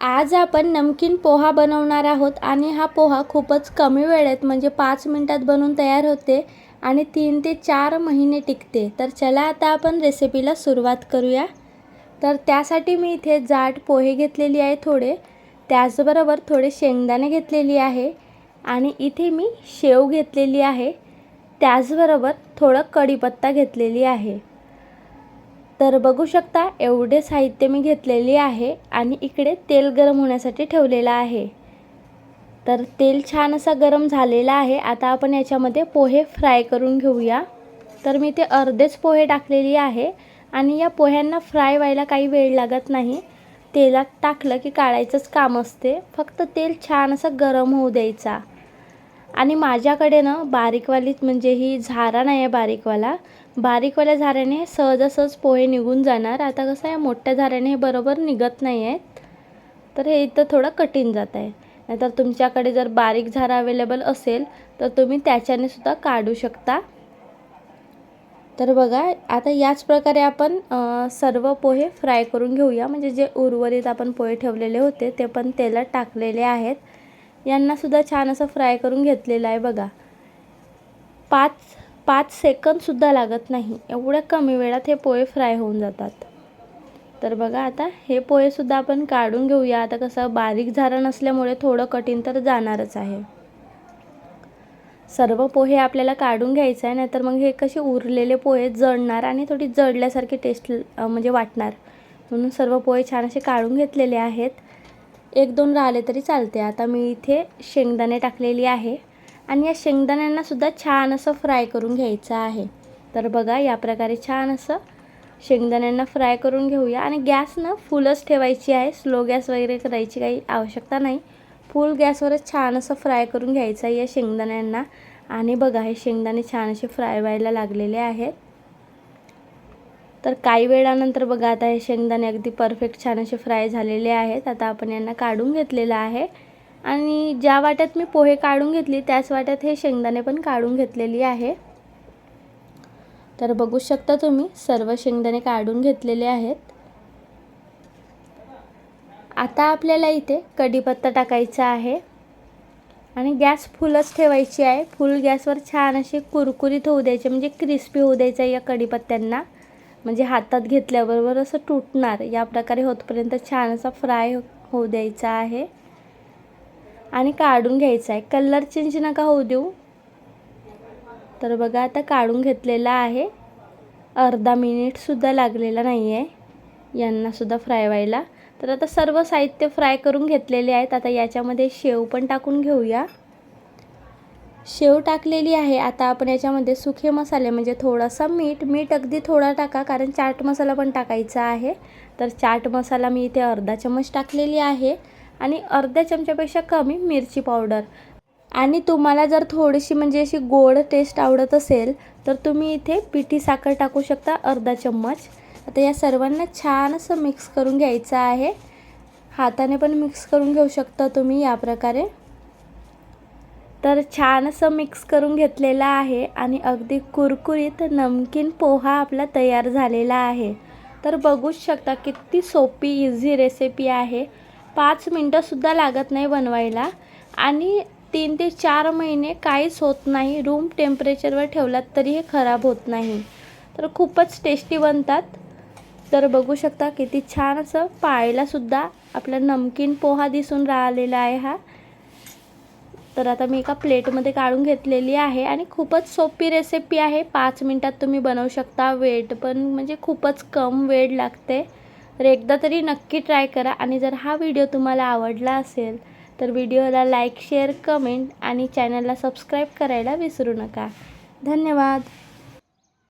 आज आपण नमकीन पोहा बनवणार आहोत आणि हा पोहा खूपच कमी वेळेत म्हणजे पाच मिनटात बनवून तयार होते आणि तीन ते चार महिने टिकते. तर चला आता आपण रेसिपीला सुरुवात करूया. तर त्यासाठी मी इथे जाड पोहे घेतलेली आहे थोडे. त्याचबरोबर थोडे शेंगदाणे घेतलेली आहे आणि इथे मी शेव घेतलेली आहे. त्याचबरोबर थोडं कढीपत्ता घेतलेली आहे. तर बघू शकता एवढे साहित्य मी घेतलेले आहे आणि इकडे तेल गरम होण्यासाठी ठेवलेलं आहे. तर तेल छान असा गरम झालेला आहे. आता आपण याच्यामध्ये पोहे फ्राय करून घेऊया. तर मी ते अर्धेच पोहे टाकलेली आहे आणि या पोह्यांना फ्राय व्हायला काही वेळ लागत नाही. तेलात टाकलं की काढायचंच काम असते. फक्त तेल छान असं गरम होऊ द्यायचा. आणि माझ्याकडे ना बारीकवालीच म्हणजे ही झारा नाही आहे बारीकवाला बारीकवाल्या झाऱ्याने सहजासहज पोहे निघून जाणार. आता कसं आहे मोठ्या झाऱ्याने हे बरोबर निघत नाही आहेत तर हे इथं थोडं कठीण जात आहे. नाहीतर तुमच्याकडे जर बारीक झारा अवेलेबल असेल तर तुम्ही त्याच्याने सुद्धा काढू शकता. तर बघा आता याच प्रकारे आपण सर्व पोहे फ्राय करून घेऊया. म्हणजे जे उर्वरित आपण पोहे ठेवलेले होते ते पण तेलात टाकलेले आहेत. यांनासुद्धा छान असं फ्राय करून घेतलेलं आहे बघा. पाच पाच सेकंदसुद्धा लागत नाही. एवढ्या कमी वेळात हे पोहे फ्राय होऊन जातात. तर बघा आता हे पोहेसुद्धा आपण काढून घेऊया. आता कसं बारीक झारण नसल्यामुळे थोडं कठीण तर जाणारच आहे. सर्व पोहे आपल्याला काढून घ्यायचं आहे नाहीतर मग हे कसे उरलेले पोहे जळणार आणि थोडी जळल्यासारखी टेस्ट म्हणजे वाटणार. म्हणून सर्व पोहे छान असे काढून घेतलेले आहेत. एक दोन राहिले तरी चालते. आता मी इथे शेंगदाणे टाकलेली आहे. आणि या शेंगदाण्यांनासुद्धा छान असं फ्राय करून घ्यायचं आहे. तर बघा या प्रकारे छान असं शेंगदाण्यांना फ्राय करून घेऊया. आणि गॅस ना फुलच ठेवायची आहे. स्लो गॅस वगैरे करायची काही आवश्यकता नाही. फुल गॅसवरच छान असं फ्राय करून घ्यायचं आहे या शेंगदाण्यांना. आणि बघा हे शेंगदाणे छान असे फ्राय व्हायला लागलेले आहेत. तर काही वेळानंतर बघा आता हे शेंगदाणे अगदी परफेक्ट छान असे फ्राय झालेले आहेत. आता आपण यांना काढून घेतलेलं आहे. आणि ज्या वाट्यात मी पोहे काढून घेतली त्याच वाट्यात हे शेंगदाणे पण काढून घेतलेली आहे. तर बघू शकता तुम्ही सर्व शेंगदाणे काढून घेतलेले आहेत. आता आपल्याला इथे कढीपत्ता टाकायचा आहे. आणि गॅस फुलच ठेवायची आहे. फुल गॅसवर छान असे कुरकुरीत होऊ द्यायचे म्हणजे क्रिस्पी होऊ द्यायचं या कढीपत्त्यांना. म्हणजे हातात घेतल्याबरोबर असं तुटणार. या प्रकारे होतपर्यंत छान असा फ्राय होऊ द्यायचा आहे. आणि काढून घ्यायचा आहे. कलर चेंज नका होऊ देऊ. तर बघा आता काढून घेतलेला आहे. अर्धा मिनिटसुद्धा लागलेला नाही आहे यांनासुद्धा फ्राय व्हायला. तर आता सर्व साहित्य फ्राय करून घेतलेले आहेत. आता याच्यामध्ये शेव पण टाकून घेऊया. शेव टाकलेली आहे. आता आपण याच्यामध्ये सुखे मसाले म्हणजे थोडासा मीठ मीठ अगदी थोडा टाका कारण चाट मसाला पण टाकायचा आहे. तर चाट मसाला मी इथे अर्धा चम्मच टाकलेली आहे. आणि अर्ध्या चमच्यापेक्षा कमी मिरची पावडर आणि तुम्हाला जर थोडीशी म्हणजे अशी गोड टेस्ट आवडत असेल तर तुम्ही इथे पिठी साखर टाकू शकता अर्धा चम्मच. आता या सर्वांना छान असं मिक्स करून घ्यायचं आहे. हाताने पण मिक्स करून घेऊ शकता तुम्ही या प्रकारे. तर छान असं मिक्स करून घेतलेलं आहे आणि अगदी कुरकुरीत नमकीन पोहा आपला तयार झालेला आहे. तर बघूच शकता किती सोपी इझी रेसिपी आहे. पाच मिनटंसुद्धा लागत नाही बनवायला. आणि तीन ते चार महिने काहीच होत नाही. रूम टेम्परेचरवर ठेवलात तरी हे खराब होत नाही. तर खूपच टेस्टी बनतात. तर बघू शकता किती छान असं पाहायलासुद्धा आपला नमकीन पोहा दिसून राहिलेला आहे हा. तर आता मी एका प्लेटमध्ये काढून घेतलेली आहे आणि खूपच सोपी रेसिपी आहे. पाच मिनटात तुम्ही बनवू शकता. वेट पण म्हणजे खूपच कम वेळ लागते. तर एकदा तरी नक्की ट्राय करा आणि जर हा व्हिडिओ तुम्हाला आवडला असेल तर व्हिडिओला लाईक शेअर कमेंट आणि चॅनलला सबस्क्राईब करायला विसरू नका. धन्यवाद.